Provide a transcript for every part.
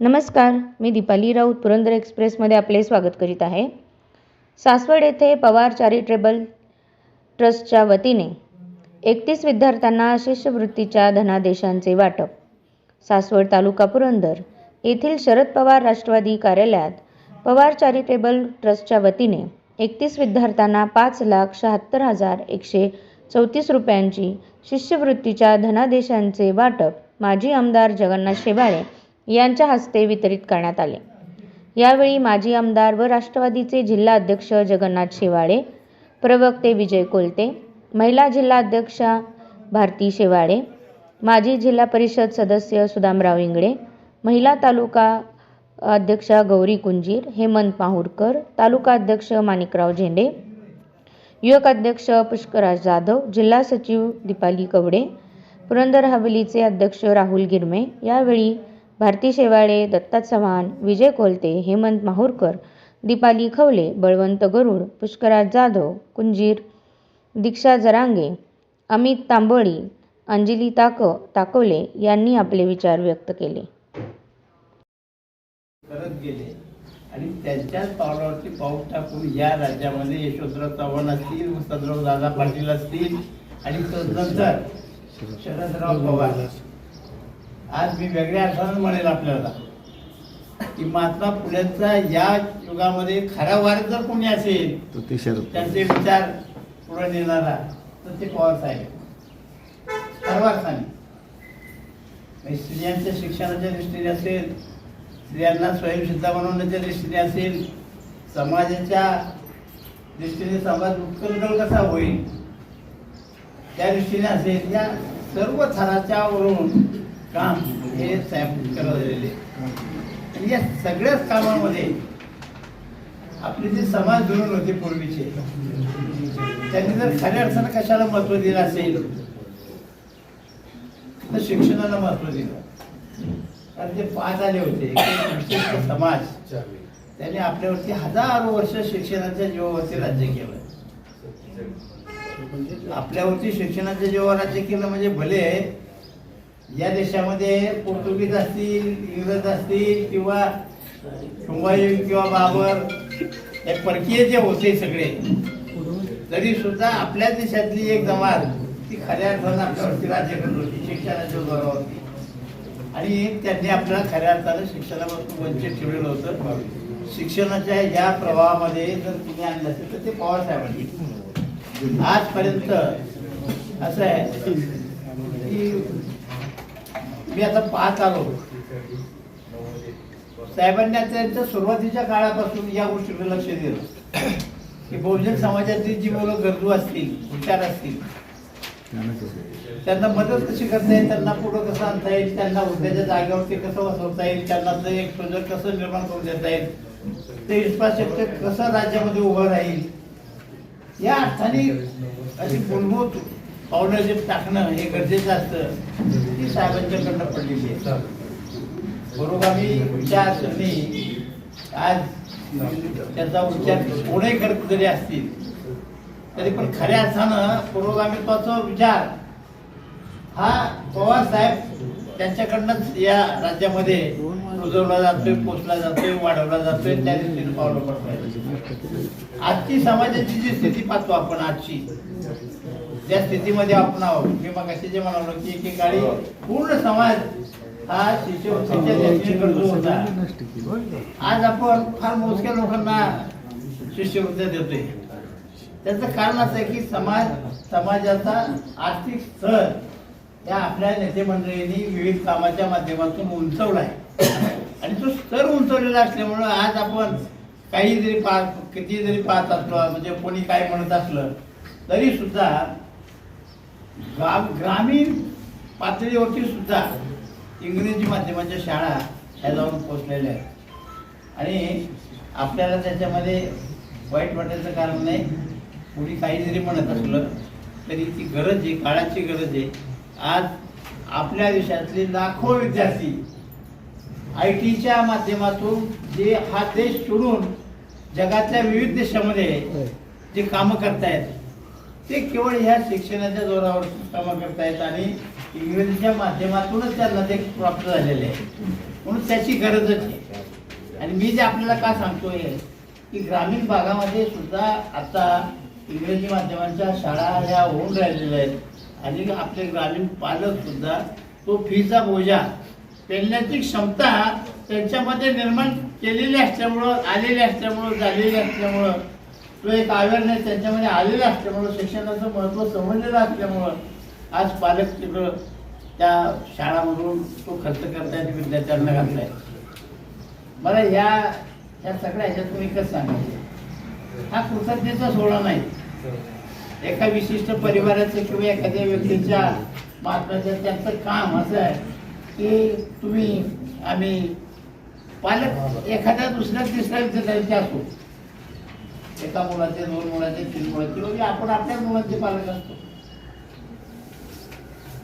नमस्कार मी दीपाली राऊत पुरंदर एक्सप्रेसमध्ये आपले स्वागत करीत आहे. सासवड येथे पवार चॅरिटेबल ट्रस्टच्या वतीने एकतीस विद्यार्थ्यांना शिष्यवृत्तीच्या धनादेशांचे वाटप. सासवड तालुका पुरंदर येथील शरद पवार राष्ट्रवादी कार्यालयात पवार चॅरिटेबल ट्रस्टच्या वतीने एकतीस विद्यार्थ्यांना पाच लाख शहात्तर हजार एकशे चौतीस रुपयांची शिष्यवृत्तीच्या धनादेशांचे वाटप माजी आमदार जगन्नाथ शेवाळे यांच्या हस्ते वितरित करण्यात आले. यावेळी माजी आमदार व राष्ट्रवादीचे जिल्हा अध्यक्ष जगन्नाथ शेवाळे प्रवक्ते विजय कोलते महिला जिल्हा अध्यक्षा भारती शेवाळे माजी जिल्हा परिषद सदस्य सुदामराव इंगळे महिला तालुका अध्यक्षा गौरी कुंजीर हेमंत माहूरकर तालुका अध्यक्ष माणिकराव झेंडे युवक अध्यक्ष पुष्कराज जाधव जिल्हा सचिव दीपाली कवडे पुरंदर हवेलीचे अध्यक्ष राहुल गिरमे. यावेळी भारती शेवाळे दत्ता चव्हाण विजय कोलते हेमंत माहूरकर दीपाली खवले बळवंत गरुड पुष्कराज जाधव कुंजीर दीक्षा जरांगे अमित तांबोळी अंजली ताक ताकवले यांनी आपले विचार व्यक्त केले. करत गेले. आणि त्यांच्याच पावलावरती पाऊल टाकून या राज्यामध्ये यशवंतराव चव्हाण असतील वसंतराव दादा पाटील असतील आणि नंतर शरदराव पवार. आज मी वेगळ्या अर्थानं म्हणेल आपल्याला की महात्मा फुलेंचा या युगामध्ये खरा वारस जर कोणी असेल त्यांचे विचार पुढे नेणारा तर ते पवार साहेब. सर्वार्थाने म्हणजे स्त्रियांच्या शिक्षणाच्या दृष्टीने असेल स्त्रियांना स्वयंसिद्ध बनवण्याच्या दृष्टीने असेल समाजाच्या दृष्टीने समाज उत्कल कसा होईल त्या दृष्टीने असेल या सर्व थराच्या वरून काम हे साहेब करत आलेले आणि या सगळ्याच कामामध्ये आपले जे समाज धोरण होते पूर्वीचे त्यांनी जर खऱ्या अर्थानं कशाला महत्त्व दिलं असेल तर शिक्षणाला महत्त्व दिलं. कारण ते पाच आले होते विशिष्ट समाज. त्यांनी आपल्यावरती हजारो वर्ष शिक्षणाच्या जीवावरती राज्य केलं. आपल्यावरती शिक्षणाच्या जीवावर राज्य केलं म्हणजे भले या देशामध्ये पोर्तुगीज असतील इंग्रज असतील किंवा हुमायून किंवा बाबर हे परकीय जे होते सगळे तरी सुद्धा आपल्या देशातली एक जमात ती खऱ्या अर्थानं आपल्यावरती राज्य करत होती शिक्षणाच्या जोरावरती. आणि त्यांनी आपल्याला खऱ्या अर्थानं शिक्षणापासून वंचित ठेवलेलं होतं. शिक्षणाच्या या प्रवाहामध्ये जर तुम्ही आणलं असेल तर ते पवारसाहेबांनी. आजपर्यंत असं आहे की मी आता पाहत आलो. साहेबांनी त्यांच्या सुरुवातीच्या काळापासून या गोष्टीकडे लक्ष दिलं. की बहुजन समाजातील जी मुलं गरजू असतील हुशार असतील त्यांना मदत कशी करता येईल त्यांना पुढं कसं आणता येईल त्यांना उद्याच्या जागेवरती कसं बसवता येईल त्यांना एक प्रोजेक्ट कसं निर्माण करून देता येईल ते इन्फ्रास्ट्रक्चर कसं राज्यामध्ये उभं राहील या अर्थाने अशी मूलभूत पावलं जे टाकणं हे गरजेचं असतं ती साहेबांच्याकडनं पडलेली आहे. पुरोगामी विचारसरणी आज त्याचा उच्चार कोणी करत जरी असतील तरी पण खऱ्या अर्थानं पुरोगामित्वाचा विचार हा पवार साहेब त्यांच्याकडनंच या राज्यामध्ये रुजवला जातोय पोचला जातोय वाढवला जातोय त्या दृष्टीने पावलं पडतोय आजची समाजाची जी स्थिती पाहतो आपण आजची त्या स्थितीमध्ये आपण आहोत. मी मग जे म्हणालो की एकेकाळी पूर्ण समाज हा शिष्यवृत्तीच्या दृष्टीने होता. आज आपण फार मोजक्या लोकांना शिष्यवृत्त्या देतोय. त्याचं कारण असं आहे की समाज समाजाचा आर्थिक स्तर त्या आपल्या नेते मंडळींनी विविध कामाच्या माध्यमातून उंचवला आहे आणि तो स्तर उंचवलेला असल्यामुळं आज आपण काही जरी पाहत किती जरी पाहत असलो म्हणजे कोणी काय म्हणत असलं तरी सुद्धा ग्रा ग्रामीण पातळीवरती सुद्धा इंग्रजी माध्यमाच्या शाळा ह्या जाऊन पोचलेल्या आहेत. आणि आपल्याला त्याच्यामध्ये वाईट वाटायचं कारण नाही. कोणी काही जरी म्हणत असलं तरी ती गरज आहे काळाची गरज आहे. आज आपल्या देशातले लाखो विद्यार्थी आय टीच्या माध्यमातून जे हा देश सोडून जगातल्या विविध देशामध्ये जे कामं करतायत ते केवळ ह्या शिक्षणाच्या जोरावर कामं करतायत आणि इंग्रजीच्या माध्यमातूनच त्यांना ते प्राप्त झालेले आहे म्हणून त्याची गरजच आहे. आणि मी जे आपल्याला का सांगतोय की ग्रामीण भागामध्ये सुद्धा आता इंग्रजी माध्यमांच्या शाळा ह्या होऊन राहिलेल्या आहेत. आणि आपले ग्रामीण पालक सुद्धा तो फीचा बोजा पेलण्याची क्षमता त्यांच्यामध्ये निर्माण केलेली असल्यामुळं आलेली असल्यामुळं झालेली असल्यामुळं तो एक अवेअरनेस त्यांच्यामध्ये आलेला असल्यामुळं शिक्षणाचं महत्त्व समजलेलं असल्यामुळं आज पालक तिकडं त्या शाळामधून तो खर्च करतायत विद्यार्थ्यांना घालतायत मला ह्या ह्या सगळ्या ह्याच्यातून एकच सांगायचं? हा कृतज्ञतेचा सोहळा नाही. एका विशिष्ट परिवाराचं किंवा एखाद्या व्यक्तीच्या महत्वाचं त्यांचं काम असं आहे की तुम्ही आम्ही पालक एखाद्या दुसऱ्या तिसऱ्या विद्यार्थ्यांचे असो. एका मुलाचे दोन मुलाचे तीन मुलाचे म्हणजे आपण आपल्या मुलांचे पालक असतो.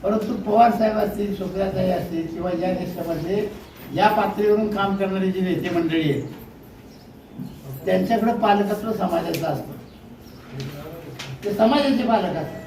परंतु पवार साहेब असतील सुप्रियाताई असतील किंवा या देशामध्ये या पातळीवरून काम करणारी जी नेते मंडळी आहेत त्यांच्याकडे पालकत्व समाजाचं असतं. ते समाजाचे पालक असतात